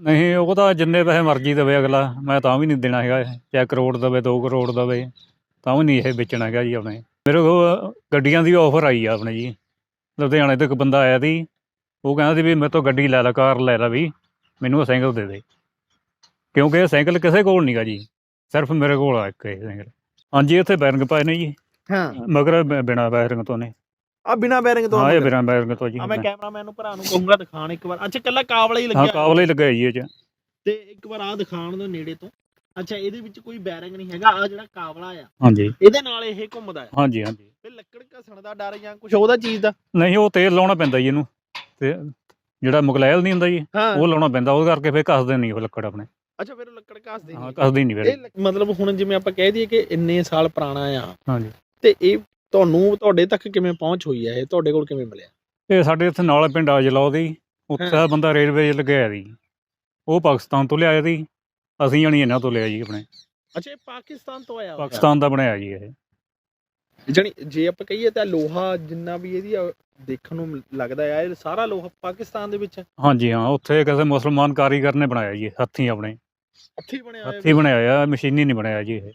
ਨਹੀਂ ਉਹ ਤਾਂ ਜਿੰਨੇ ਪੈਸੇ ਮਰਜ਼ੀ ਦੇਵੇ ਅਗਲਾ ਮੈਂ ਤਾਂ ਵੀ ਨਹੀਂ ਦੇਣਾ ਹੈਗਾ ਇਹ। ਚਾਹੇ ਕਰੋੜ ਦੇਵੇ 2 ਕਰੋੜ ਦੇਵੇ ਤਾਂ ਵੀ ਨਹੀਂ ਇਹ ਵੇਚਣਾ ਹੈਗਾ ਜੀ ਆਪਣੇ। ਮੇਰੇ ਕੋਲ ਗੱਡੀਆਂ ਦੀ ਆਫਰ ਆਈ ਆ ਆਪਣੇ ਜੀ। ਲੁਧਿਆਣੇ ਤੋਂ ਇੱਕ ਬੰਦਾ ਆਇਆ ਸੀ ਉਹ ਕਹਿੰਦਾ ਸੀ ਵੀ ਮੇਰੇ ਤੋਂ ਗੱਡੀ ਲੈ ਲੈ ਕਾਰ ਲੈ ਲੈ ਵੀ ਮੈਨੂੰ ਉਹ ਸਾਈਕਲ ਦੇ ਦੇ। ਕਿਉਂਕਿ ਇਹ ਸਾਈਕਲ ਕਿਸੇ ਕੋਲ ਨਹੀਂਗਾ ਜੀ ਸਿਰਫ ਮੇਰੇ ਕੋਲ ਆ ਇੱਕ ਇਹ ਸਾਈਕਲ। ਹਾਂਜੀ ਇੱਥੇ ਬੈਰਿੰਗ ਪਾਏ ਨੇ ਜੀ। ਹਾਂ। ਮਗਰ ਬ- ਬਿਨਾਂ ਬੈਰਿੰਗ ਤੋਂ ਨੇ। ਆ ਬਿਨਾ ਬੈਰਿੰਗ ਤੋਂ ਹਾਂ ਇਹ ਬਿਨਾਂ ਬੈਰਿੰਗ ਤੋਂ ਜੀ ਆ ਮੈਂ ਕੈਮਰਾਮੈਨ ਨੂੰ ਭਰਾ ਨੂੰ ਕਹੂੰਗਾ ਦਿਖਾਣ ਇੱਕ ਵਾਰ। ਅੱਛਾ ਕੱਲਾ ਕਾਬਲਾ ਹੀ ਹਾਂ ਲੱਗਿਆ ਕਾਬਲੇ ਹੀ ਲੱਗਾ ਜੀ ਇਹ ਚ। ਤੇ ਇੱਕ ਵਾਰ ਆ ਦਿਖਾਣ ਦੋ ਨੇੜੇ ਤੋਂ। ਅੱਛਾ ਇਹਦੇ ਵਿੱਚ ਕੋਈ ਬੈਰਿੰਗ ਨਹੀਂ ਹੈਗਾ। ਆ ਜਿਹੜਾ ਕਾਬਲਾ ਆ ਹਾਂਜੀ। ਇਹਦੇ ਨਾਲ ਇਹ ਘੁੰਮਦਾ ਆ। ਹਾਂਜੀ ਹਾਂਜੀ। ਤੇ ਲੱਕੜ ਘਸਣ ਦਾ ਡਰ ਜਾਂ ਕੁਝ ਉਹਦਾ ਚੀਜ਼ ਦਾ? ਨਹੀਂ ਉਹ ਤੇਲ ਲਾਉਣਾ ਪੈਂਦਾ ਜੀ ਇਹਨੂੰ। ਤੇ ਜਿਹੜਾ ਮੁਗਲੈਲ ਨਹੀਂ ਹੁੰਦਾ ਜੀ ਹਾਂ। ਉਹ ਲਾਉਣਾ ਪੈਂਦਾ। ਉਹਦੇ ਕਰਕੇ ਫਿਰ ਘਸਦੇ ਨਹੀਂ ਉਹ ਲੱਕੜ ਆਪਣੇ। ਅੱਛਾ ਫਿਰ ਉਹ ਲੱਕੜ ਘਸਦੇ ਹਾਂ ਨਹੀਂ। ਘਸਦੀ ਨਹੀਂ ਫਿਰ। ਮਤਲਬ ਹੁਣ ਜਿਵੇਂ ਆਪਾਂ ਕਹਿ ਦਈਏ ਕਿ ਇੰਨੇ ਸਾਲ ਪੁਰਾਣਾ ਆ। ਹਾਂਜੀ। ਤੇ ਇਹ ਤੁਹਾਨੂੰ ਤੁਹਾਡੇ ਤੱਕ ਕਿਵੇਂ ਪਹੁੰਚ ਹੋਈ ਹੈ ਇਹ? ਤੁਹਾਡੇ ਕੋਲ ਕਿਵੇਂ ਮਿਲਿਆ? ਇਹ ਸਾਡੇ ਇੱਥੇ ਨਾਲ ਪਿੰਡ ਆ ਜਲਾਉ ਦੀ। ਉੱਥੇ ਦਾ ਬੰਦਾ ਰੇਲਵੇ 'ਚ ਲੱਗਿਆ ਸੀ। ਉਹ ਪਾਕਿਸਤਾਨ ਤੋਂ ਲਿਆਇਆ ਸੀ। ਅਸੀਂ ਜਾਣੀ ਇਹਨਾਂ ਤੋਂ ਲਿਆ ਜੀ ਆਪਣੇ। ਅੱਛਾ ਇਹ ਪਾਕਿਸਤਾਨ ਤੋਂ ਆਇਆ ਹੋਇਆ। ਪਾਕਿਸਤਾਨ ਦਾ ਬਣਾਇਆ ਜੀ ਇਹ। ਜਾਣੀ ਜੇ ਆਪਾਂ ਕਹੀਏ ਤਾਂ ਲੋਹਾ ਜਿੰਨਾ ਵੀ ਇਹਦੀ ਦੇਖਣ ਨੂੰ ਲੱਗਦਾ ਆ ਇਹ ਸਾਰਾ ਲੋਹਾ ਪਾਕਿਸਤਾਨ ਦੇ ਵਿੱਚ? ਹੈ। ਹਾਂਜੀ ਹਾਂ ਉੱਥੇ ਕਿਸੇ ਮੁਸਲਮਾਨ ਕਾਰੀਗਰ ਨੇ ਬਣਾਇਆ ਜੀ ਹੱਥੀਂ ਆਪਣੇ। ਹੱਥੀਂ ਬਣਿਆ ਹੋਇਆ ਹੱਥੀਂ ਬਣਾਇਆ ਮਸ਼ੀਨੀ ਨਹੀਂ ਬਣਾਇਆ ਜੀ ਇਹ।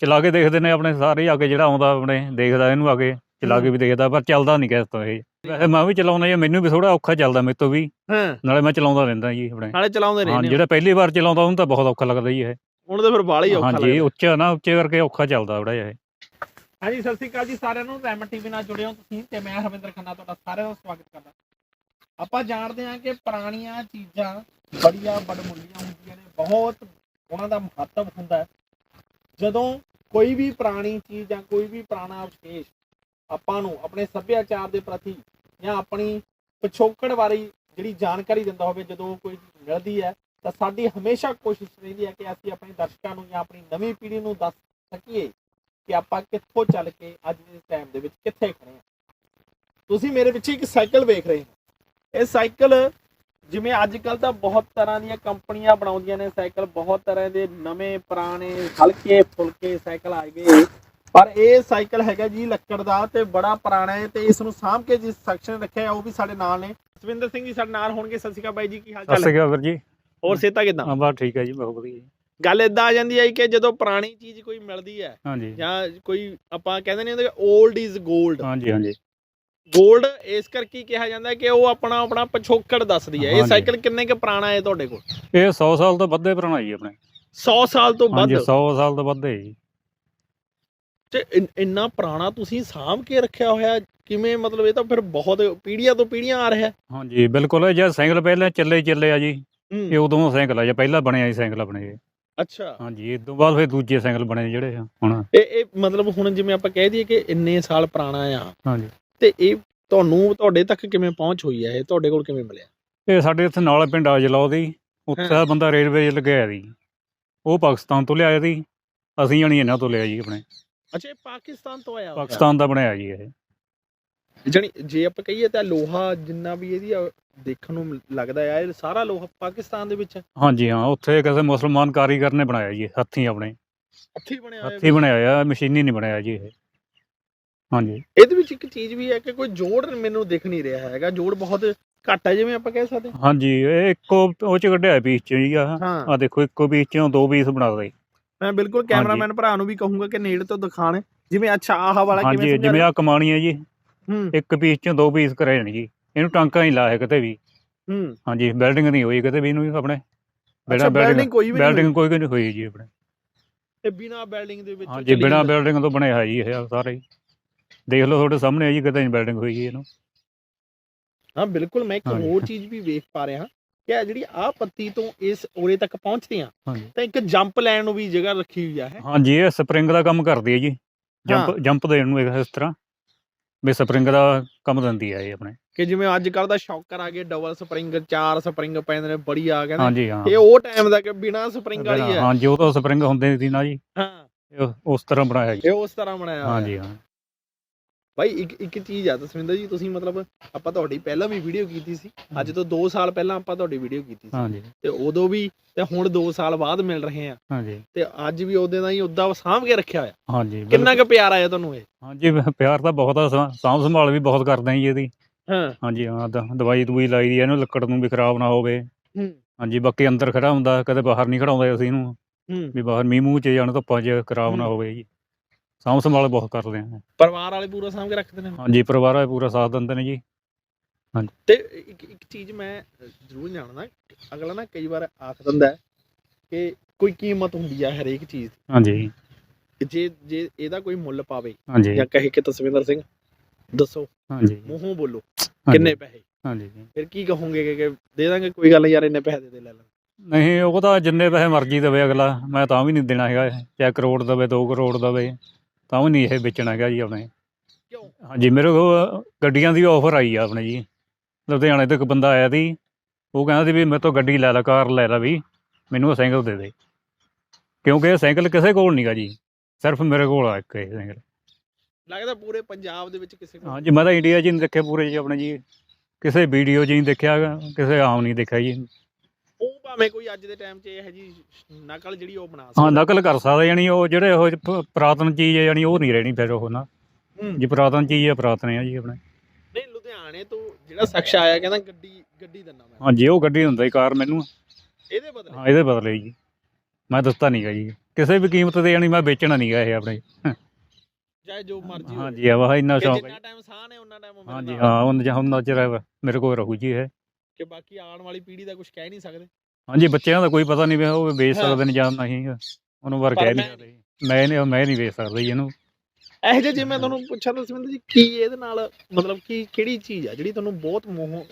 ਚਲਾ ਕੇ ਦੇਖਦੇ ਨੇ ਆਪਣੇ ਸਾਰੇ ਆ ਕੇ ਜਿਹੜਾ ਆਉਂਦਾ ਆਪਣੇ ਦੇਖਦਾ ਇਹਨੂੰ ਆ ਕੇ ਚਲਾ ਕੇ ਵੀ ਦੇਖਦਾ ਪਰ ਚੱਲਦਾ ਨਹੀਂ ਕਿਸੇ ਤੋਂ ਇਹ। ਵੈਸੇ ਮੈਂ ਵੀ ਚਲਾਉਣਾ ਜੀ ਮੈਨੂੰ ਵੀ ਥੋੜਾ ਔਖਾ ਚੱਲਦਾ ਮੇਰੇ ਤੋਂ ਵੀ। ਹਾਂ। ਨਾਲੇ ਮੈਂ ਚਲਾਉਂਦਾ ਰਹਿੰਦਾ ਜੀ ਆਪਣੇ। ਨਾਲੇ ਚਲਾਉਂਦੇ ਹਾਂ ਨੇ ਜਿਹੜਾ ਪਹਿਲੀ ਵਾਰ ਚਲਾਉਂਦਾ ਉਹਨੂੰ ਤਾਂ ਬਹੁਤ ਔਖਾ ਲੱਗਦਾ ਜੀ ਇਹ। ਹੁਣ ਤਾਂ ਫਿਰ ਬਾਲਾ ਹੀ ਔਖਾ ਹਾਂਜੀ ਲੱਗਦਾ। ਉੱਚਾ ਨਾ ਉੱਚੇ ਕਰਕੇ ਔਖਾ ਚੱਲਦਾ ਥੋੜਾ ਜਿਹਾ ਇਹ। ਹਾਂਜੀ ਸਤਿ ਸ਼੍ਰੀ ਅਕਾਲ ਜੀ ਸਾਰਿਆਂ ਨੂੰ। ਰੈਮ ਟੀਵੀ ਨਾਲ ਜੁੜੇ ਹੋ ਤੁਸੀਂ ਤੇ ਮੈਂ ਹਰਵਿੰਦਰ ਖੰਨਾ ਤੁਹਾਡਾ ਸਾਰਿਆਂ ਦਾ ਸਵਾਗਤ ਕਰਦਾ। ਆਪਾਂ ਜਾਣਦੇ ਹਾਂ ਕਿ ਪੁਰਾਣੀਆਂ ਚੀਜ਼ਾਂ ਬੜੀਆਂ ਬੜਮੁੱਲੀਆਂ ਹੁੰਦੀਆਂ ਨੇ ਬਹੁਤ ਉਹਨਾਂ ਦਾ ਮਹੱਤਵ ਹੁੰਦਾ ਹੈ। ਜਦੋਂ ਕੋਈ ਵੀ ਪੁਰਾਣੀ ਚੀਜ਼ ਜਾਂ ਕੋਈ ਵੀ ਪੁਰਾਣਾ ਅਵਸ਼ੇਸ਼ ਆਪਾਂ ਨੂੰ ਆਪਣੇ ਸੱਭਿਆਚਾਰ ਦੇ ਪ੍ਰਤੀ ਜਾਂ ਆਪਣੀ ਪਿਛੋਕੜ ਬਾਰੇ ਜਿਹੜੀ ਜਾਣਕਾਰੀ ਦਿੰਦਾ ਹੋਵੇ, ਜਦੋਂ ਕੋਈ ਮਿਲਦੀ ਹੈ, ਤਾਂ ਸਾਡੀ ਹਮੇਸ਼ਾ ਕੋਸ਼ਿਸ਼ ਰਹਿੰਦੀ ਹੈ ਕਿ ਅਸੀਂ ਆਪਣੇ ਦਰਸ਼ਕਾਂ ਨੂੰ ਜਾਂ ਆਪਣੀ ਨਵੀਂ ਪੀੜ੍ਹੀ ਨੂੰ ਦੱਸ ਸਕੀਏ ਕਿ ਆਪਾਂ ਕਿੱਥੋਂ ਚੱਲ ਕੇ ਅੱਜ ਦੇ ਟਾਈਮ ਦੇ ਵਿੱਚ ਕਿੱਥੇ ਖੜੇ ਹਾਂ। ਤੁਸੀਂ ਮੇਰੇ ਪਿੱਛੇ ਇੱਕ ਸਾਈਕਲ ਵੇਖ ਰਹੇ ਹੋ। ਇਹ ਸਾਈਕਲ ਜਿਵੇਂ ਅੱਜ ਕੱਲ ਤਾਂ ਬਹੁਤ ਤਰ੍ਹਾਂ ਦੀਆਂ ਕੰਪਨੀਆਂ ਬਣਾਉਂਦੀਆਂ ਨੇ ਸਾਈਕਲ ਬਹੁਤ ਤਰ੍ਹਾਂ ਦੇ ਨਵੇਂ ਪੁਰਾਣੇ ਹਲਕੇ ਫੁਲਕੇ ਸਾਈਕਲ ਆ ਗਏ। ਪਰ ਇਹ ਸਾਈਕਲ ਹੈਗਾ ਜੀ ਲੱਕੜ ਦਾ ਤੇ ਬੜਾ ਪੁਰਾਣਾ ਹੈ ਤੇ ਇਸ ਨੂੰ ਸਾਂਭ ਕੇ ਜਿਸ ਸੈਕਸ਼ਨ ਰੱਖਿਆ ਉਹ ਵੀ ਸਾਡੇ ਨਾਲ ਨੇ। ਸਵਿੰਦਰ ਸਿੰਘ ਜੀ ਸਾਡੇ ਨਾਲ ਹੋਣਗੇ। ਸਤਿ ਸ਼੍ਰੀ ਅਕਾਲ ਬਾਈ ਜੀ ਕੀ ਹਾਲ ਸਤਿ ਚਾਲ ਸ਼੍ਰੀ ਹੈ ਅਕਾਲ ਵੀਰ ਜੀ। ਹੋਰ ਸੇਤਾ ਕਿਦਾਂ? ਹਾਂ ਬਸ ਠੀਕ ਹੈ ਜੀ ਬਹੁਤ ਵਧੀਆ। ਜੀ ਗੱਲ ਇਦਾਂ ਆ ਜਾਂਦੀ ਹੈ ਕਿ ਜਦੋਂ ਪੁਰਾਣੀ ਚੀਜ਼ ਕੋਈ ਮਿਲਦੀ ਹੈ ਜਾਂ ਕੋਈ ਆਪਾਂ ਕਹਿੰਦੇ ਨੇ ਹੁੰਦੇ 올ਡ ਇਜ਼ 골ਡ ਹਾਂਜੀ ਹਾਂਜੀ। 골ਡ ਇਸ ਕਰਕੇ ਹੀ ਕਿਹਾ ਜਾਂਦਾ ਕਿ ਉਹ ਆਪਣਾ ਆਪਣਾ ਪਿਛੋਕੜ ਦੱਸਦੀ ਹੈ। ਇਹ ਹਾਂਜੀ। ਸਾਈਕਲ ਕਿੰਨੇ ਕੁ ਪੁਰਾਣਾ ਹੈ ਤੁਹਾਡੇ ਕੋਲ? ਇਹ 100 ਸਾਲ ਤੋਂ ਵੱਧੇ ਪੁਰਾਣਾ ਜੀ ਆਪਣੇ। 100 ਸਾਲ ਤੋਂ ਵੱਧ? ਹਾਂਜੀ 100 ਸਾਲ ਤੋਂ ਵੱਧੇ ਜੀ। ਤੇ ਇਨ- ਇੰਨਾ ਪੁਰਾਣਾ ਤੁਸੀਂ ਸਾਂਭ ਕੇ ਰੱਖਿਆ ਹੋਇਆ ਕਿਵੇਂ ਮਤਲਬ ਇਹ ਤਾਂ ਫਿਰ ਬਹੁਤ ਪੀੜ੍ਹੀਆਂ ਤੋਂ ਪੀੜ੍ਹੀਆਂ ਆ ਰਿਹਾ ਹਾਂਜੀ ਬਿਲਕੁਲ ਇਹ ਜਦ ਸਾਈਕਲ ਪਹਿਲਾਂ ਚੱਲੇ ਹੀ ਚੱਲੇ ਆ ਜੀ ਇਹ ਉਦੋਂ ਸਾਈਕਲ ਆ ਜਾਂ ਪਹਿਲਾਂ ਬਣਿਆ ਜੀ ਸਾਈਕਲ ਆਪਣੇ ਇਹ। ਅੱਛਾ। ਹਾਂਜੀ ਇਸ ਤੋਂ ਬਾਅਦ ਫਿਰ ਦੂਜੇ ਸਾਈਕਲ ਬਣੇ ਜਿਹੜੇ ਆ ਹੁਣ। ਇਹ ਇਹ ਮਤਲਬ ਹੁਣ ਜਿਵੇਂ ਆਪਾਂ ਕਹਿ ਦਈਏ ਕਿ ਇੰਨੇ ਸਾਲ ਪੁਰਾਣਾ ਆ। ਹਾਂਜੀ। ਤੇ ਇਹ ਤੁਹਾਨੂੰ ਤੁਹਾਡੇ ਤੱਕ ਕਿਵੇਂ ਪਹੁੰਚ ਹੋਈ ਹੈ ਇਹ ਤੁਹਾਡੇ ਕੋਲ ਕਿਵੇਂ ਮਿਲਿਆ? ਇਹ ਸਾਡੇ ਇੱਥੇ ਨਾਲ ਪਿੰਡ ਆ ਜਲਾਉ ਦੀ। ਉੱਥੇ ਦਾ ਬੰਦਾ ਰੇਲਵੇ 'ਚ ਲੱਗਿਆ ਸੀ। ਉਹ ਪਾਕਿਸਤਾਨ ਤੋਂ ਲਿਆਇਆ ਸੀ। ਅਸੀਂ ਜਾਣੀ ਇਹਨਾਂ ਤੋਂ ਲਿਆ ਜੀ ਆਪਣੇ। ਅੱਛਾ ਇਹ ਪਾਕਿਸਤਾਨ ਤੋਂ ਆਇਆ। ਪਾਕਿਸਤਾਨ ਦਾ ਬਣਾਇਆ ਜੀ ਇਹ। ਜਾਣੀ ਜੇ ਆਪਾਂ ਕਹੀਏ ਤਾਂ ਲੋਹਾ ਜਿੰਨਾ ਵੀ ਇਹਦੀ ਦੇਖਣ ਨੂੰ ਲੱਗਦਾ ਆ ਇਹ ਸਾਰਾ ਲੋਹਾ ਪਾਕਿਸਤਾਨ ਦੇ ਵਿੱਚ। ਹਾਂਜੀ ਹਾਂ ਉੱਥੇ ਕਿਸੇ ਮੁਸਲਮਾਨ ਕਾਰੀਗਰ ਨੇ ਬਣਾਇਆ ਜੀ ਹੱਥੀਂ ਆਪਣੇ। ਹੱਥੀਂ ਬਣਿਆ ਹੋਇਆ ਹੱਥੀਂ ਬਣਾਇਆ ਮਸ਼ੀਨੀ ਨਹੀਂ ਬਣਾਇਆ ਜੀ ਇਹ। ਹਾਂਜੀ। ਇਹਦੇ ਵਿੱਚ ਇੱਕ ਚੀਜ਼ ਵੀ ਹੈ ਕਿ ਕੋਈ ਜੋੜ ਮੈਨੂੰ ਦਿਖ ਨਹੀਂ ਰਿਹਾ ਹੈਗਾ। ਜੋੜ ਬਹੁਤ ਘੱਟ ਹੈ ਜਿਵੇਂ ਆਪਾਂ ਕਹਿ ਸਕਦੇ ਹਾਂ। ਹਾਂਜੀ ਇਹ ਇੱਕੋ ਉਹ ਚ ਕੱਢਿਆ ਪੀਸ ਚ ਜੀ ਆ। ਹਾਂ। ਆ ਦੇਖੋ ਇੱਕੋ ਪੀਸ ਚੋਂ ਦੋ ਪੀਸ ਬਣਾ ਦੇ ਮੈਂ ਬਿਲਕੁਲ ਕੈਮਰਾਮੈਨ ਭਰਾ ਨੂੰ ਵੀ ਕਹੂੰਗਾ ਕਿ ਨੇੜੇ ਤੋਂ ਦਿਖਾਣ ਜਿਵੇਂ ਅੱਛਾ ਆਹ ਵਾਲਾ ਕਿਵੇਂ ਹਾਂਜੀ ਸਮਝਾ ਜਿਵੇਂ ਆ ਕਮਾਣੀ ਹੈ ਜੀ। ਹੂੰ। ਇੱਕ ਪੀਸ ਚੋਂ ਦੋ ਪੀਸ ਕਰੇ ਜਾਣ ਜੀ। ਇਹਨੂੰ ਟਾਂਕਾ ਨਹੀਂ ਲਾਇਆ ਕਿਤੇ ਵੀ। ਹੂੰ। ਹਾਂਜੀ ਬਿਲਡਿੰਗ ਨਹੀਂ ਹੋਈ ਕਿਤੇ ਵੀ ਇਹਨੂੰ ਆਪਣੇ। ਅੱਛਾ ਬਿਲਡਿੰਗ ਕੋਈ ਵੀ ਨਹੀਂ ਬਿਲਡਿੰਗ ਕੋਈ ਨਹੀਂ ਹੋਈ ਜੀ ਆਪਣੇ। ਤੇ ਬਿਨਾ ਬਿਲਡਿੰਗ ਦੇ ਵਿੱਚ ਹਾਂਜੀ ਚੱਲੀ ਬਿਨਾ ਜਾਂਦਾ। ਬਿਲਡਿੰਗ ਤੋਂ ਬਣਿਆ ਹੈ ਜੀ ਇਹ ਸਾਰਾ ਹੀ। ਦੇਖ ਲਓ ਤੁਹਾਡੇ ਸਾਹਮਣੇ ਹੈ ਜੀ ਕਿਤੇ ਬਿਲਡਿੰਗ ਹੋਈ ਜੀ ਇਹਨੂੰ। ਹਾਂ ਬਿਲਕੁਲ ਮੈਂ ਇੱਕ ਹਾਂਜੀ। ਹੋਰ ਚੀਜ਼ ਵੀ ਵੇਖ ਪਾ ਰਿਹਾ ਕਿ ਇਹ ਜਿਹੜੀ ਆ ਪੱਤੀ ਤੋਂ ਇਸ ਉਰੇ ਤੱਕ ਪਹੁੰਚਦੇ ਆ ਹਾਂਜੀ। ਤਾਂ ਇੱਕ ਜੰਪ ਲੈਣ ਨੂੰ ਵੀ ਜਗ੍ਹਾ ਰੱਖੀ ਹੋਈ ਆ ਹੈ ਹਾਂਜੀ ਇਹ ਸਪਰਿੰਗ ਦਾ ਕੰਮ ਕਰਦੀ ਹੈ ਜੀ। ਹਾਂ। ਜੰਪ ਜੰਪ ਦੇਣ ਨੂੰ ਇਹ ਇਸ ਤਰ੍ਹਾਂ। ਵੀ ਸਪਰਿੰਗ ਦਾ ਕੰਮ ਦਿੰਦੀ ਹੈ ਇਹ ਆਪਣੇ। ਕਿ ਜਿਵੇਂ ਅੱਜ ਕੱਲ ਦਾ ਸ਼ੌਕਰ ਆ ਗਏ ਡਬਲ ਸਪਰਿੰਗ ਚਾਰ ਸਪਰਿੰਗ ਪੈਂਦੇ ਨੇ ਬੜੀ ਆ ਕਹਿੰਦੇ ਹਾਂਜੀ ਹਾਂ। ਇਹ ਉਹ ਟਾਈਮ ਦਾ ਕਿ ਬਿਨਾ ਸਪਰਿੰਗ ਵਾਲੀ ਹੈ ਹਾਂਜੀ ਉਹ ਤਾਂ ਸਪਰਿੰਗ ਹੁੰਦੇ ਸੀ ਨਾ ਜੀ। ਹਾਂ। ਇਹ ਉਸ ਤਰ੍ਹਾਂ ਬਣਾਇਆ ਜੀ। ਇਹ ਉਸ ਤਰ੍ਹਾਂ ਬਣਾਇਆ ਹੋਇਆ। ਹਾਂਜੀ ਹਾਂ। ਭਾਈ ਇੱਕ ਇੱਕ ਚੀਜ਼ ਆ ਤਸਵਿੰਦਰ ਜੀ ਤੁਸੀਂ ਮਤਲਬ ਆਪਾਂ ਤੁਹਾਡੀ ਪਹਿਲਾਂ ਵੀ ਵੀਡੀਓ ਕੀਤੀ ਸੀ। ਅੱਜ ਤੋਂ 2 ਸਾਲ ਪਹਿਲਾਂ ਆਪਾਂ ਤੁਹਾਡੀ ਵੀਡੀਓ ਕੀਤੀ ਸੀ। ਹਾਂਜੀ। ਤੇ ਉਦੋਂ ਵੀ ਤੇ ਹੁਣ 2 ਸਾਲ ਬਾਅਦ ਮਿਲ ਰਹੇ ਆ। ਹਾਂਜੀ। ਤੇ ਅੱਜ ਵੀ ਉਹਦੇ ਦਾ ਹੀ ਉਦਾਂ ਸਾਂਭ ਕੇ ਰੱਖਿਆ ਹੋਇਆ। ਹਾਂਜੀ ਕਿੰਨਾ ਕੁ ਪਿਆਰ ਆਇਆ ਤੁਹਾਨੂੰ ਇਹ? ਹਾਂਜੀ ਪਿਆਰ ਤਾਂ ਬਹੁਤ ਆ ਸਾਂਭ ਸੰਭਾਲ ਵੀ ਬਹੁਤ ਕਰਦੇ ਹਾਂ ਜੀ ਇਹਦੀ। ਹਾਂ। ਹਾਂਜੀ ਹਾਂ ਦਵਾਈ ਦਵਾਈ ਲਾਈ ਦੀ ਇਹਨੂੰ ਲੱਕੜ ਨੂੰ ਵੀ ਖਰਾਬ ਨਾ ਹੋਵੇ। ਹੂੰ। ਹਾਂਜੀ ਬਾਕੀ ਅੰਦਰ ਖੜਾ ਹੁੰਦਾ ਕਦੇ ਬਾਹਰ ਨਹੀਂ ਖੜਾਉਂਦੇ ਅਸੀਂ ਇਹਨੂੰ। ਵੀ ਬਾਹਰ ਮੀਂਹ ਮੂੰਹ ਚ ਜਾਣ ਧੁੱਪਾਂ ਚ ਖਰਾਬ ਨਾ। ਹੋਵੇ ਜੀ। ਸਾਂਭ ਸੰਭਾਲ ਬਹੁਤ ਕਰਦੇ ਆ। ਪਰਿਵਾਰ ਵਾਲੇ ਪੂਰਾ ਸਾਂਭ ਕੇ ਰੱਖਦੇ ਨੇ? ਹਾਂਜੀ ਪਰਿਵਾਰ ਵਾਲੇ ਪੂਰਾ ਸਾਥ ਦਿੰਦੇ ਨੇ ਜੀ। ਤੇ ਇੱਕ ਇੱਕ ਚੀਜ਼ ਮੈਂ ਜ਼ਰੂਰ ਜਾਣਦਾ ਅਗਲਾ ਨਾ ਕਈ ਵਾਰ ਆਖ ਦਿੰਦਾ ਹੈ ਕਿ ਕੋਈ ਕੀਮਤ ਹੁੰਦੀ ਆ ਹਰੇਕ ਚੀਜ਼ ਹਾਂਜੀ। ਜੇ ਜੇ ਇਹਦਾ ਕੋਈ ਮੁੱਲ ਪਾਵੇ ਹਾਂਜੀ। ਜਾਂ ਕਹੇ ਕਿ ਤਸਵਿੰਦਰ ਸਿੰਘ ਦੱਸੋ ਹਾਂਜੀ। ਮੂੰਹੋਂ ਬੋਲੋ ਹਾਂਜੀ, ਕਿੰਨੇ ਪੈਸੇ? ਹਾਂਜੀ। ਫਿਰ ਕੀ ਕਹੋਗੇ ਕਿ- ਦੇ ਦਾਂਗੇ ਕੋਈ ਗੱਲ ਯਾਰ ਇੰਨੇ ਪੈਸੇ ਦੇ ਦੇ ਲੈ ਲੈ। ਨਹੀਂ ਉਹ ਤਾਂ ਜਿੰਨੇ ਪੈਸੇ ਮਰਜ਼ੀ ਦੇਵੇ ਅਗਲਾ ਮੈਂ ਤਾਂ ਵੀ ਨਹੀਂ ਦੇਣਾ ਹੈਗਾ। ਚਾਹੇ ਕਰੋੜ ਦੇਵੇ 2 ਕਰੋੜ ਦੇਵੇ। ਤਾਂ ਵੀ ਨਹੀਂ ਇਹ ਵੇਚਣਾ ਹੈਗਾ ਜੀ ਆਪਣੇ। ਕਿਉਂ ਹਾਂਜੀ ਮੇਰੇ ਕੋਲ ਗੱਡੀਆਂ ਦੀ ਆਫਰ ਆਈ ਆ ਆਪਣੇ ਜੀ। ਲੁਧਿਆਣੇ ਤੋਂ ਇੱਕ ਬੰਦਾ ਆਇਆ ਸੀ ਉਹ ਕਹਿੰਦਾ ਸੀ ਵੀ ਮੇਰੇ ਤੋਂ ਗੱਡੀ ਲੈ ਲੈ ਕਾਰ ਲੈ ਲੈ ਵੀ ਮੈਨੂੰ ਉਹ ਸਾਈਕਲ ਦੇ ਦੇ। ਕਿਉਂਕਿ ਇਹ ਸਾਈਕਲ ਕਿਸੇ ਕੋਲ ਨਹੀਂਗਾ ਜੀ ਸਿਰਫ ਮੇਰੇ ਕੋਲ ਆ ਇੱਕ ਇਹ ਸਾਈਕਲ। ਲੱਗਦਾ ਪੂਰੇ ਪੰਜਾਬ ਦੇ ਵਿੱਚ ਕਿਸੇ ਕੋਲ। ਹਾਂਜੀ ਮੈਂ ਤਾਂ ਇੰਡੀਆ 'ਚ ਨਹੀਂ ਦੇਖਿਆ ਪੂਰੇ ਜੀ ਆਪਣੇ ਜੀ। ਕਿਸੇ ਵੀਡੀਓ 'ਚ ਨਹੀਂ ਦੇਖਿਆ ਕਿਸੇ ਆਮ ਨਹੀਂ ਦੇਖਿਆ ਜੀ। ਉਹ ਭਾਵੇਂ ਕੋਈ ਅੱਜ ਦੇ ਟਾਈਮ 'ਚ ਇਹ ਜੀ ਨਕਲ ਜਿਹੜੀ ਉਹ ਬਣਾ ਹਾਂ ਨਕਲ ਕਰ ਸਕਦਾ ਯਾਨੀ ਉਹ ਜਿਹੜੇ ਉਹ ਪ- ਪੁਰਾਤਨ ਚੀਜ਼ ਹੈ ਯਾਨੀ ਉਹ ਨਹੀਂ ਰਹਿਣੀ ਫਿਰ ਉਹ ਨਾ। ਹੂੰ। ਜੀ ਪੁਰਾਤਨ ਚੀਜ਼ ਹੈ ਪੁਰਾਤਨ ਹੈ ਜੀ ਆਪਣੇ। ਨਹੀਂ ਲੁਧਿਆਣੇ ਤੋਂ ਜਿਹੜਾ ਸ਼ਖਸ ਆਇਆ ਕਹਿੰਦਾ ਗੱਡੀ ਗੱਡੀ ਦਿੰਦਾ ਮੈਂ ਹਾਂਜੀ ਉਹ ਗੱਡੀ ਹੁੰਦਾ ਜੀ ਕਾਰ ਮੈਨੂੰ। ਇਹਦੇ ਬਦਲੇ? ਹਾਂ ਇਹਦੇ ਬਦਲੇ ਜੀ। ਮੈਂ ਦੱਸਤਾ ਨਹੀਂਗਾ ਜੀ। ਕਿਸੇ ਵੀ ਕੀਮਤ ਤੇ ਯਾਨੀ ਮੈਂ ਵੇਚਣਾ ਨਹੀਂਗਾ ਇਹ ਆਪਣੇ। ਚਾਹੇ ਜੋ ਮਰਜ਼ੀ ਹੋਵੇ। ਹਾਂਜੀ ਆ ਵਾਹ ਇੰਨਾ ਕਿ ਸ਼ੌਕ ਹੈ। ਜਿੰਨਾ ਟਾਈਮ ਸਾਹ ਨੇ ਉਹਨਾਂ ਟਾਈਮ ਹਾਂਜੀ ਹਾਂ ਉਹਨਾਂ ਜਾਂ ਹੁਣ ਨਜ਼ਰ ਮੇਰੇ ਕੋਲ ਰਹੂ ਜੀ ਇਹ। ਕਿ ਬਾਕੀ ਆਉਣ ਵਾਲੀ ਪੀੜ੍ਹੀ ਦਾ ਕੁਝ ਕਹਿ ਨਹੀਂ ਸਕਦੇ। ਹਾਂਜੀ ਬੱਚਿਆਂ ਦਾ ਕੋਈ ਪਤਾ ਨਹੀਂ ਵੀ ਉਹ ਵੇਚ। ਸਕਦੇ ਨੇ ਜਾਂ ਨਹੀਂ। ਉਹਨੂੰ ਵਰ ਕਹਿ ਨਹੀਂ ਮੈਂ ਨਹੀਂ ਮੈਂ ਨਹੀਂ ਵੇਚ ਸਕਦਾ ਜੀ ਇਹਨੂੰ। ਇਹੋ ਜਿਹੇ ਜੇ ਮੈਂ ਤੁਹਾਨੂੰ ਪੁੱਛਾਂ ਤਾਂ ਸਮਿੰਦਰ ਜੀ ਕੀ ਇਹਦੇ ਨਾਲ ਮਤਲਬ ਕੀ ਕਿਹੜੀ ਚੀਜ਼ ਆ ਜਿਹੜੀ ਤੁਹਾਨੂੰ ਬਹੁਤ ਮੋਹ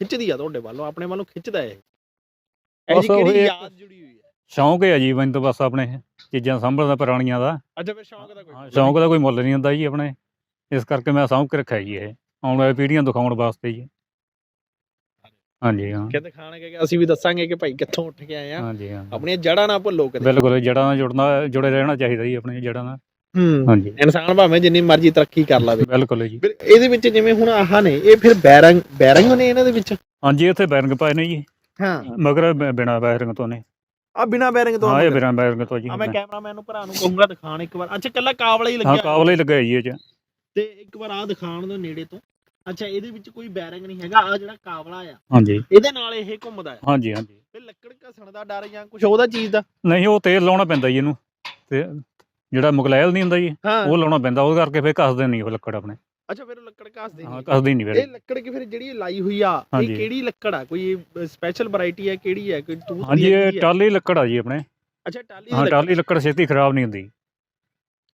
ਖਿੱਚਦੀ ਆ ਤੁਹਾਡੇ ਵੱਲੋਂ ਆਪਣੇ ਵੱਲੋਂ ਖਿੱਚਦਾ ਇਹ? ਇਹੋ ਕਿਹੜੀ ਯਾਦ ਜੁੜੀ ਹੋਈ ਹੈ ਸ਼ੌਂਕ ਹੈ ਜੀ ਮੈਨੂੰ ਤਾਂ ਬਸ ਆਪਣੇ ਚੀਜ਼ਾਂ ਸੰਭਲਦਾ ਪੁਰਾਣੀਆਂ ਦਾ। ਅੱਛਾ ਫਿਰ ਸ਼ੌਂਕ ਦਾ ਕੋਈ ਹਾਂ, ਸ਼ੌਂਕ ਦਾ ਕੋਈ ਮੁੱਲ ਨਹੀਂ ਹੁੰਦਾ ਜੀ ਆਪਣੇ। ਇਸ ਕਰਕੇ ਮੈਂ ਸਾਂਭ ਕੇ ਰੱਖਿਆ ਜੀ ਇਹ। ਆਉਣ ਵਾਲੀ ਪੀੜ੍ਹੀਆਂ ਦਿਖਾਉਣ ਵਾਸਤੇ ਜੀ। ਹਾਂਜੀ ਹਾਂ। ਕਹਿੰਦੇ ਖਾਣਗੇ ਕਿ ਅਸੀਂ ਵੀ ਦੱਸਾਂਗੇ ਕਿ ਭਾਈ ਕਿੱਥੋਂ ਉੱਠ ਕੇ ਆਏ ਆ। ਹਾਂਜੀ ਹਾਂ। ਆਪਣੀਆਂ ਜੜ੍ਹਾਂ ਨਾ ਭੁੱਲੋ ਕਦੇ। ਬਿਲਕੁਲ ਜੜਾਂ ਨਾਲ ਜੁੜਨਾ ਜੁੜੇ ਰਹਿਣਾ ਚਾਹੀਦਾ ਜੀ ਆਪਣੀਆਂ ਜੜਾਂ ਨਾਲ। ਹੂੰ ਹਾਂਜੀ। ਇਨਸਾਨ ਭਾਵੇਂ ਜਿੰਨੀ ਮਰਜ਼ੀ ਤਰੱਕੀ ਕਰ ਲਵੇ। ਬਿਲਕੁਲ ਜੀ। ਫਿਰ ਇਹਦੇ ਵਿੱਚ ਜਿਵੇਂ ਹੁਣ ਆਹ ਨੇ ਇਹ ਫਿਰ ਬੈਰੰਗ ਬੈਰੰਗ ਨੇ ਇਹਨਾਂ ਦੇ ਵਿੱਚ? ਹਾਂਜੀ ਇੱਥੇ ਬੈਰਿੰਗ ਪਾਏ ਨੇ ਜੀ। ਹਾਂ। ਮਗਰ ਬ- ਬਿਨਾਂ ਬੈਰਿੰਗ ਤੋਂ ਨੇ। ਆ ਬਿਨਾ ਬੈਰੰਗ ਤੋਂ ਹਾਂ ਇਹ ਬਿਨਾਂ ਬੈਰਿੰਗ ਤੋਂ ਜੀ। ਆ ਮੈਂ ਕੈਮਰਾਮੈਨ ਨੂੰ ਭਰਾ ਨੂੰ ਕਹੂੰਗਾ ਦਿਖਾਣ ਇੱਕ ਵਾਰ। ਅੱਛਾ ਕੱਲਾ ਕਾਵਲਾ ਹੀ ਹਾਂ ਲੱਗਿਆ। ਕਾਬਲ ਹੀ ਲੱਗਾ ਜੀ ਇਹ ਚ। ਤੇ ਇੱਕ ਵਾਰ ਆ ਦਿਖਾਣ ਦੋ ਨੇੜੇ ਤੋਂ। ਅੱਛਾ ਇਹਦੇ ਵਿੱਚ ਕੋਈ ਬੈਰਿੰਗ ਨਹੀਂ ਹੈਗਾ ਆ ਜਿਹੜਾ ਕਾਵਲਾ ਆ ਹਾਂਜੀ। ਇਹਦੇ ਨਾਲ ਇਹ ਘੁੰਮਦਾ ਆ। ਹਾਂਜੀ ਹਾਂਜੀ। ਤੇ ਲੱਕੜ ਘਸਣ ਦਾ ਡਰ ਜਾਂ ਕੁਝ ਉਹਦਾ ਚੀਜ਼ ਦਾ? ਨਹੀਂ ਉਹ ਤੇਲ ਲਾਉਣਾ ਪੈਂਦਾ ਜੀ ਇਹਨੂੰ। ਤੇ ਜਿਹੜਾ ਮੁਗਲੈਲ ਨਹੀਂ ਹੁੰਦਾ ਜੀ ਹਾਂ। ਉਹ ਲਾਉਣਾ ਪੈਂਦਾ ਉਹਦੇ ਕਰਕੇ ਫਿਰ ਘਸਦੇ ਨਹੀਂ ਉਹ ਲੱਕੜ ਆਪਣੇ। ਅੱਛਾ ਫਿਰ ਲੱਕੜ ਘਸਦੇ ਹਾਂ ਨਹੀਂ। ਘਸਦੀ ਨਹੀਂ ਇਹ ਫਿਰ ਲੱਕੜ ਕਿ ਫਿਰ ਜਿਹੜੀ ਲਾਈ ਹੋਈ ਆ ਇਹ ਹਾਂਜੀ। ਕਿਹੜੀ ਲੱਕੜ ਆ? ਕੋਈ ਸਪੈਸ਼ਲ ਵੈਰਾਈਟੀ ਹੈ ਕਿਹੜੀ ਹੈ ਕੋਈ ਤੂਤ ਹਾਂਜੀ ਇਹ ਹੈ? ਟਾਲੀ ਲੱਕੜ ਆ ਜੀ ਆਪਣੇ। ਅੱਛਾ ਟਾਲੀ ਹਾਂ ਲੱਕੜ। ਟਾਲੀ ਲੱਕੜ ਛੇਤੀ ਖਰਾਬ ਨਹੀਂ ਹੁੰਦੀ।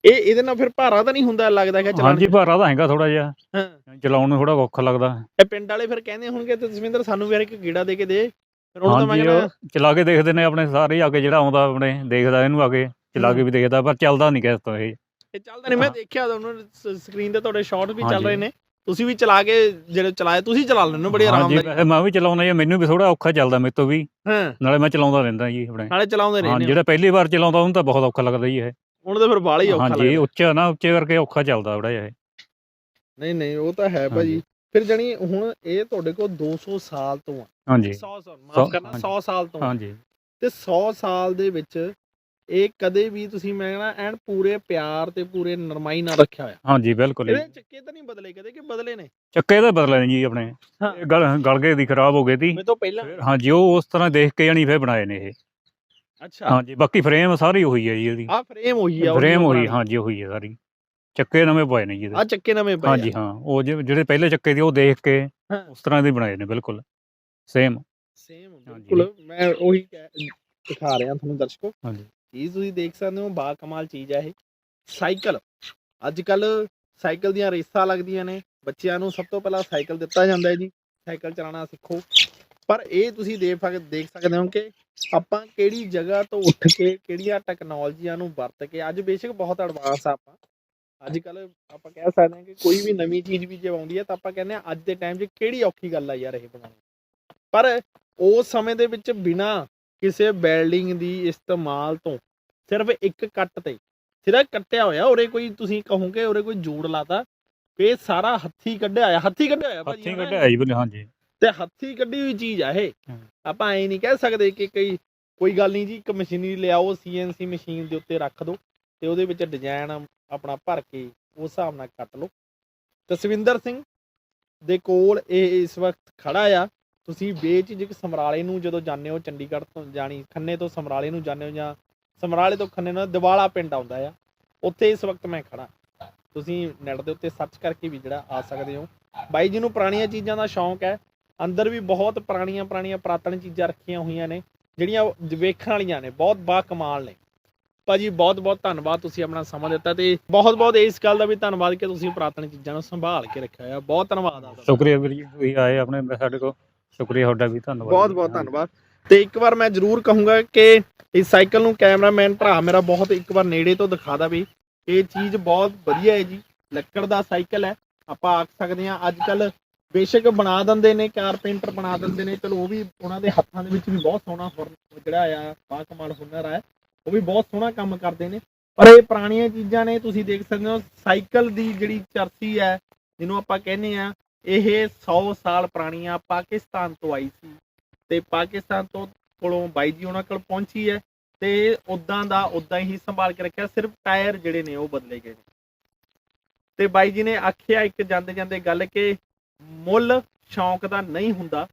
ਇਹ ਇਹਦੇ ਨਾਲ ਫਿਰ ਭਾਰਾ ਤਾਂ ਨਹੀਂ ਹੁੰਦਾ ਲੱਗਦਾ ਕਿ ਚਲਾਉਣ ਹਾਂਜੀ ਭਾਰਾ ਤਾਂ ਹੈਗਾ ਥੋੜਾ ਜਿਹਾ। ਹਾਂ। ਚਲਾਉਣ ਨੂੰ ਥੋੜਾ ਔਖਾ ਲੱਗਦਾ। ਇਹ ਪਿੰਡ ਵਾਲੇ ਫਿਰ ਕਹਿੰਦੇ ਹੋਣਗੇ ਤੇ ਜਸਵਿੰਦਰ ਸਾਨੂੰ ਵੀ ਯਾਰ ਇੱਕ ਗੇੜਾ ਦੇ ਕੇ ਦੇ। ਫਿਰ ਉਹਨੂੰ ਤਾਂ ਮੈਂ ਹਾਂਜੀ ਕਹਿੰਦਾ ਚਲਾ ਕੇ ਦੇਖਦੇ ਨੇ ਆਪਣੇ ਸਾਰੇ ਆ ਕੇ ਜਿਹੜਾ ਆਉਂਦਾ ਆਪਣੇ ਦੇਖਦਾ ਇਹਨੂੰ ਆ ਕੇ ਚਲਾ ਕੇ ਵੀ ਦੇਖਦਾ ਪਰ ਚੱਲਦਾ ਨਹੀਂ ਕਿਸ ਤੋਂ ਇਹ। ਇਹ ਚੱਲਦਾ ਨਹੀਂ ਮੈਂ ਹਾਂ। ਦੇਖਿਆ ਉਹਨਾਂ ਸਕਰੀਨ ਤੇ ਤੁਹਾਡੇ ਸ਼ਾਟ ਵੀ ਚੱਲ ਹਾਂਜੀ। ਰਹੇ ਨੇ। ਤੁਸੀਂ ਵੀ ਚਲਾ ਕੇ ਜਿਹੜੇ ਚਲਾਏ ਤੁਸੀਂ ਚਲਾ ਹੋ ਬੜੀ ਆਰਾਮ ਹਾਂਜੀ ਨਾਲ। ਵੈਸੇ ਮੈਂ ਵੀ ਚਲਾਉਣਾ ਜੀ ਮੈਨੂੰ ਵੀ ਥੋੜਾ ਔਖਾ ਚੱਲਦਾ ਮੇਰੇ ਤੋਂ ਵੀ। ਹਾਂ। ਨਾਲੇ ਮੈਂ ਚਲਾਉਂਦਾ ਰਹਿੰਦਾ ਜੀ ਆਪਣੇ। ਨਾਲੇ ਚਲਾਉਂਦੇ ਹਾਂ ਰਹਿੰਦੇ ਹੋ। ਜਿਹੜਾ ਪਹਿਲੀ ਵਾਰ ਚਲਾਉਂਦਾ ਉਹਨੂੰ ਤਾਂ ਬਹੁਤ ਔਖਾ ਲੱਗਦਾ ਜੀ ਇਹ। ਹੁਣ ਤਾਂ ਫਿਰ ਬਾਲਾ ਹੀ ਔਖਾ ਹਾਂਜੀ ਲੱਗਦਾ। ਉੱਚਾ ਨਾ ਉੱਚੇ ਕਰਕੇ ਔਖਾ ਚੱਲਦਾ ਥੋੜਾ ਜਿਹਾ ਇਹ। ਨਹੀਂ ਨਹੀਂ ਉਹ ਤਾਂ ਹੈ ਭਾਜੀ। ਹਾਂਜੀ। ਫਿਰ ਜਣੀ ਹੁਣ ਇਹ ਤੁਹਾਡੇ ਕੋਲ 200 ਸਾਲ ਤੋਂ ਆ। ਹਾਂਜੀ। 100 ਸਾਲ ਮਾਫ ਕਰਨਾ ਹਾਂਜੀ। 100 ਸਾਲ ਤੋਂ। ਹਾਂਜੀ। ਤੇ 100 ਸਾਲ ਦੇ ਵਿੱਚ ਇਹ ਕਦੇ ਵੀ ਤੁਸੀਂ ਮੈਂ ਕਹਿੰਦਾ ਐਨ ਪੂਰੇ ਪਿਆਰ ਤੇ ਪੂਰੇ ਨਰਮਾਈ ਨਾਲ ਰੱਖਿਆ ਹੋਇਆ। ਹਾਂਜੀ ਬਿਲਕੁਲ। ਇਹਦੇ ਚੱਕੇ ਤਾਂ ਨਹੀਂ ਬਦਲੇ ਕਦੇ ਕਿ ਬਦਲੇ ਨੇ? ਚੱਕੇ ਤਾਂ ਬਦਲੇ ਨੇ ਜੀ ਆਪਣੇ। ਗਲ ਗਲ ਗਏ ਦੀ ਖਰਾਬ ਹੋ ਗਈ ਤੀ। ਮੇ ਤੋਂ ਪਹਿਲਾਂ? ਹਾਂਜੀ ਉਹ ਉਸ ਤਰ੍ਹਾਂ ਦੇਖ ਕੇ ਜਾਣੀ ਫਿਰ ਬਣਾਏ ਨੇ ਇਹ। ਅੱਛਾ। ਹਾਂਜੀ ਬਾਕੀ ਫਰੇਮ ਸਾਰੀ ਉਹੀ ਹੈ ਜੀ ਇਹਦੀ। ਆ ਫਰੇਮ ਹੋਈ ਆ ਫਰੇਮ ਉਹੀ ਹਾਂਜੀ ਉਹੀ ਹੈ ਸਾਰੀ। ਚੱਕੇ ਨਵੇਂ ਪਾਏ ਨੇ ਜੀ ਆ ਇਹਦੇ ਚੱਕੇ ਨਵੇਂ ਪਏ ਹਾਂਜੀ ਹਾਂ ਉਹ ਜਿ- ਜਿਹੜੇ ਪਹਿਲੇ ਚੱਕੇ ਦੀ ਉਹ ਦੇਖ ਕੇ ਹਾਂ। ਉਸ ਤਰ੍ਹਾਂ ਦੇ ਬਣਾਏ ਨੇ ਬਿਲਕੁਲ। Same same. ਬਿਲਕੁਲ। ਮੈਂ ਉਹੀ ਕਹਿ- ਦਿਖਾ ਰਿਹਾ ਤੁਹਾਨੂੰ ਦਰਸ਼ਕੋ। ਹਾਂਜੀ। ਚੀਜ਼ ਤੁਸੀਂ ਦੇਖ ਸਕਦੇ ਹੋ ਬਾ ਕਮਾਲ ਚੀਜ਼ ਆ ਇਹ। ਸਾਈਕਲ। ਅੱਜ ਕੱਲ ਸਾਈਕਲ ਦੀਆਂ ਰੇਸਾਂ ਲੱਗਦੀਆਂ ਨੇ। ਬੱਚਿਆਂ ਨੂੰ ਸਭ ਤੋਂ ਪਹਿਲਾਂ ਸਾਈਕਲ ਦਿੱਤਾ ਜਾਂਦਾ ਹੈ ਜੀ। ਸਾਈਕਲ ਚਲਾਉਣਾ ਸਿੱਖੋ। ਪਰ ਇਹ ਤੁਸੀਂ ਦੇਖ ਦੇਖ ਸਕਦੇ ਹੋ ਕਿ ਆਪਾਂ ਕਿਹੜੀ ਜਗ੍ਹਾ ਤੋਂ ਉੱਠ ਕੇ ਕਿਹੜੀਆਂ ਟੈਕਨੋਲੋਜੀਆਂ ਨੂੰ ਵਰਤ ਕੇ ਅੱਜ ਬੇਸ਼ੱਕ ਬਹੁਤ ਐਡਵਾਂਸ ਆ ਆਪਾਂ। ਅੱਜ ਕੱਲ ਆਪਾਂ ਕਹਿ ਸਕਦੇ ਹਾਂ ਕਿ ਕੋਈ ਵੀ ਨਵੀਂ ਚੀਜ਼ ਵੀ ਜੇ ਆਉਂਦੀ ਹੈ ਤਾਂ ਆਪਾਂ ਕਹਿੰਦੇ ਆ ਅੱਜ ਦੇ ਟਾਈਮ 'ਚ ਕਿਹੜੀ ਔਖੀ ਗੱਲ ਆ ਯਾਰ ਇਹ ਬਣਾਉਣੀ। ਪਰ ਉਸ ਸਮੇਂ ਦੇ ਵਿੱਚ ਬਿਨਾ ਕਿਸੇ ਬਿਲਡਿੰਗ ਦੀ ਇਸਤੇਮਾਲ ਤੋਂ ਸਿਰਫ ਇੱਕ ਕੱਟ ਤੇ ਸਿਰਫ ਕੱਟਿਆ ਹੋਇਆ ਉਰੇ ਕੋਈ ਤੁਸੀਂ ਕਹੋਗੇ ਉਰੇ ਕੋਈ ਜੋੜ ਲਾਤਾ ਇਹ ਸਾਰਾ ਹੱਥੀ ਕੱਢਿਆ ਹੋਇਆ ਹੱਥੀ ਕੱਢਿਆ ਹੋਇਆ ਭਾਜੀ ਹੱਥੀਂ? ਕੱਢਿਆ ਜੀ ਬਿਲ ਹਾਂਜੀ। ਤੇ ਹੱਥੀ ਕੱਢੀ ਹੋਈ ਚੀਜ਼ ਆ ਇਹ। ਆਪਾਂ ਐ ਨਹੀਂ ਕਹਿ ਸਕਦੇ ਕਿ ਕਈ ਕੋਈ ਗੱਲ ਨਹੀਂ ਜੀ ਇੱਕ ਮਸ਼ੀਨਰੀ ਲਿਆਓ ਸੀਐਨਸੀ ਮਸ਼ੀਨ ਦੇ ਉੱਤੇ ਰੱਖ ਦਿਓ ਤੇ ਉਹਦੇ ਵਿੱਚ ਡਿਜ਼ਾਈਨ ਆਪਣਾ ਭਰ ਕੇ ਉਸ ਹਿਸਾਬ ਨਾਲ ਕੱਟ ਲਓ। ਤਸਵਿੰਦਰ ਸਿੰਘ ਦੇ ਕੋਲ ਇਹ ਇਸ ਵਕਤ ਖੜਾ ਆ। ਤੁਸੀਂ ਬੇਝਿਜਕ ਸਮਰਾਲੇ ਨੂੰ ਜਦੋਂ ਜਾਂਦੇ ਹੋ ਚੰਡੀਗੜ੍ਹ ਤੋਂ ਜਾਣੀ ਖੰਨੇ ਤੋਂ ਸਮਰਾਲੇ ਨੂੰ ਜਾਂਦੇ ਹੋ ਜਾਂ ਸਮਰਾਲੇ ਤੋਂ ਖੰਨੇ ਨੂੰ ਦਿਵਾਲਾ ਪਿੰਡ ਆਉਂਦਾ ਆ। ਉੱਥੇ ਇਸ ਵਕਤ ਮੈਂ ਖੜਾ ਤੁਸੀਂ ਨੈਟ ਦੇ ਉੱਤੇ ਸਰਚ ਕਰਕੇ ਵੀ ਜਿਹੜਾ ਆ ਸਕਦੇ ਹੋ। ਬਾਈ ਜੀ ਨੂੰ ਪੁਰਾਣੀਆਂ ਚੀਜ਼ਾਂ ਦਾ ਸ਼ੌਂਕ ਹੈ। ਅੰਦਰ ਵੀ ਬਹੁਤ ਪੁਰਾਣੀਆਂ ਪੁਰਾਣੀਆਂ ਪ੍ਰਾਤਨ ਚੀਜ਼ਾਂ ਰੱਖੀਆਂ ਹੋਈਆਂ ਨੇ ਜਿਹੜੀਆਂ ਵੇਖਣ ਵਾਲੀਆਂ ਨੇ ਬਹੁਤ ਬਾ ਕਮਾਲ ਨੇ। ਭਾਜੀ ਬਹੁਤ ਬਹੁਤ ਧੰਨਵਾਦ ਤੁਸੀਂ ਆਪਣਾ ਸਮਾਂ ਦਿੱਤਾ ਤੇ ਬਹੁਤ ਬਹੁਤ ਇਸ ਗੱਲ ਦਾ ਵੀ ਧੰਨਵਾਦ ਕਿ ਤੁਸੀਂ ਪੁਰਾਤਨ ਚੀਜ਼ਾਂ ਨੂੰ ਸੰਭਾਲ ਕੇ ਰੱਖਿਆ ਹੋਇਆ। ਬਹੁਤ ਧੰਨਵਾਦ ਆ ਸ਼ੁਕਰੀਆ ਵੀਰ ਜੀ ਤੁਸੀਂ ਆਏ ਆਪਣੇ ਸਾਡੇ ਕੋਲ। ਸ਼ੁਕਰੀਆ ਤੁਹਾਡਾ ਵੀ ਧੰਨਵਾਦ। ਬਹੁਤ ਬਹੁਤ ਧੰਨਵਾਦ। ਤੇ ਇੱਕ ਵਾਰ ਮੈਂ ਜ਼ਰੂਰ ਕਹੂੰਗਾ ਕਿ ਇਸ ਸਾਈਕਲ ਨੂੰ ਕੈਮਰਾਮੈਨ ਭਰਾ ਮੇਰਾ ਬਹੁਤ ਇੱਕ ਵਾਰ ਨੇੜੇ ਤੋਂ ਦਿਖਾ ਦਾ ਵੀ ਇਹ ਚੀਜ਼ ਬਹੁਤ ਵਧੀਆ ਹੈ ਜੀ। ਲੱਕੜ ਦਾ ਸਾਈਕਲ ਹੈ। ਆਪਾਂ ਆਖ ਸਕਦੇ ਹਾਂ ਅੱਜ ਕੱਲ ਬੇਸ਼ੱਕ ਬਣਾ ਦਿੰਦੇ ਨੇ ਕਾਰਪੈਂਟਰ ਬਣਾ ਦਿੰਦੇ ਨੇ। ਚਲੋ, ਉਹ ਵੀ ਉਹਨਾਂ ਦੇ ਹੱਥਾਂ ਦੇ ਵਿੱਚ ਵੀ ਬਹੁਤ ਸੋਹਣਾ ਹੁਨਰ ਜਿਹੜਾ ਆ ਬਾ ਕਮਾਲ ਹੁਨਰ ਆ ਉਹ ਵੀ ਬਹੁਤ ਸੋਹਣਾ ਕੰਮ ਕਰਦੇ ਨੇ। ਪਰ ਇਹ ਪੁਰਾਣੀਆਂ ਚੀਜ਼ਾਂ ਨੇ, ਤੁਸੀਂ ਦੇਖ ਸਕਦੇ ਹੋ, ਸਾਈਕਲ ਦੀ ਜਿਹੜੀ ਚਰਸੀ ਹੈ, ਜਿਹਨੂੰ ਆਪਾਂ ਕਹਿੰਦੇ ਆ ਇਹ 100 ਸਾਲ ਪੁਰਾਣੀ ਆ ਪਾਕਿਸਤਾਨ ਤੋਂ ਆਈ ਸੀ। ਤੇ ਪਾਕਿਸਤਾਨ ਤੋਂ ਕੋਲੋਂ ਬਾਈ ਜੀ ਉਹਨਾਂ ਕੋਲ ਪਹੁੰਚੀ ਹੈ, ਤੇ ਉਦਾਂ ਦਾ ਉਦਾਂ ਹੀ ਸੰਭਾਲ ਕੇ ਰੱਖਿਆ, ਸਿਰਫ ਟਾਇਰ ਜਿਹੜੇ ਨੇ ਉਹ ਬਦਲੇ ਗਏ ਨੇ। ਤੇ ਬਾਈ ਜੀ ਨੇ ਆਖਿਆ ਇੱਕ ਜਾਂਦੇ ਜਾਂਦੇ ਗੱਲ ਕਿ ਮੁੱਲ ਸ਼ੌਂਕ ਦਾ ਨਹੀਂ ਹੁੰਦਾ।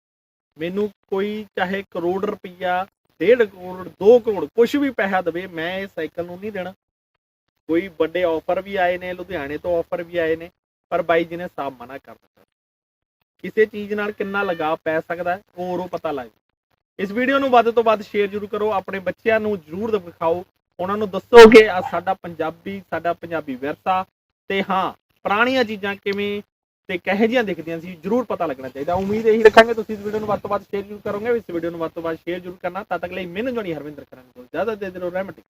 ਮੈਨੂੰ ਕੋਈ ਚਾਹੇ ਕਰੋੜ ਰੁਪਈਆ, ਡੇਢ ਕਰੋੜ 2 ਕਰੋੜ ਕੁਝ ਵੀ ਪੈਸਾ ਦੇਵੇ, ਮੈਂ ਇਹ ਸਾਈਕਲ ਨੂੰ ਨਹੀਂ ਦੇਣਾ। ਕੋਈ ਵੱਡੇ ਆਫਰ ਵੀ ਆਏ ਨੇ, ਲੁਧਿਆਣੇ ਤੋਂ ਆਫਰ ਵੀ ਆਏ ਨੇ, ਪਰ ਬਾਈ ਜੀ ਨੇ ਸਾਫ਼ ਮਨਾ ਕਰ ਦਿੱਤਾ। ਕਿਸੇ ਚੀਜ਼ ਨਾਲ ਕਿੰਨਾ ਲਗਾਅ ਪੈ ਸਕਦਾ ਹੈ, ਉਹ ਉਰੋਂ ਪਤਾ ਲੱਗ ਇਸ ਵੀਡੀਓ ਨੂੰ ਵੱਧ ਤੋਂ ਵੱਧ ਸ਼ੇਅਰ ਜ਼ਰੂਰ ਕਰੋ, ਆਪਣੇ ਬੱਚਿਆਂ ਨੂੰ ਜ਼ਰੂਰ ਦਿਖਾਓ। ਉਹਨਾਂ ਨੂੰ ਦੱਸੋ ਕਿ ਆ ਸਾਡਾ ਪੰਜਾਬੀ ਸਾਡਾ ਪੰਜਾਬੀ ਵਿਰਸਾ ਤੇ ਹਾਂ, ਪੁਰਾਣੀਆਂ ਚੀਜ਼ਾਂ ਕਿਵੇਂ ਤੇ ਕਿਹੋ ਜਿਹੀਆਂ ਦਿਖਦੀਆਂ ਸੀ, ਜ਼ਰੂਰ ਪਤਾ ਲੱਗਣਾ ਚਾਹੀਦਾ। ਉਮੀਦ ਇਹੀ ਰੱਖਾਂਗੇ ਤੁਸੀਂ ਇਸ ਵੀਡੀਓ ਨੂੰ ਵੱਧ ਤੋਂ ਵੱਧ ਸ਼ੇਅਰ ਜ਼ਰੂਰ ਕਰੋਗੇ। ਇਸ ਵੀਡੀਓ ਨੂੰ ਵੱਧ ਤੋਂ ਵੱਧ ਸ਼ੇਅਰ ਜ਼ਰੂਰ ਕਰਨਾ। ਤਦ ਤੱਕ ਲਈ ਮੈਨੂੰ ਜਣੀ ਹਰਵਿੰਦਰ ਕਰਨ ਕੋਲ। ਜ਼ਿਆਦਾ ਦੇ ਦਿਓ ਰਹਿਮਤ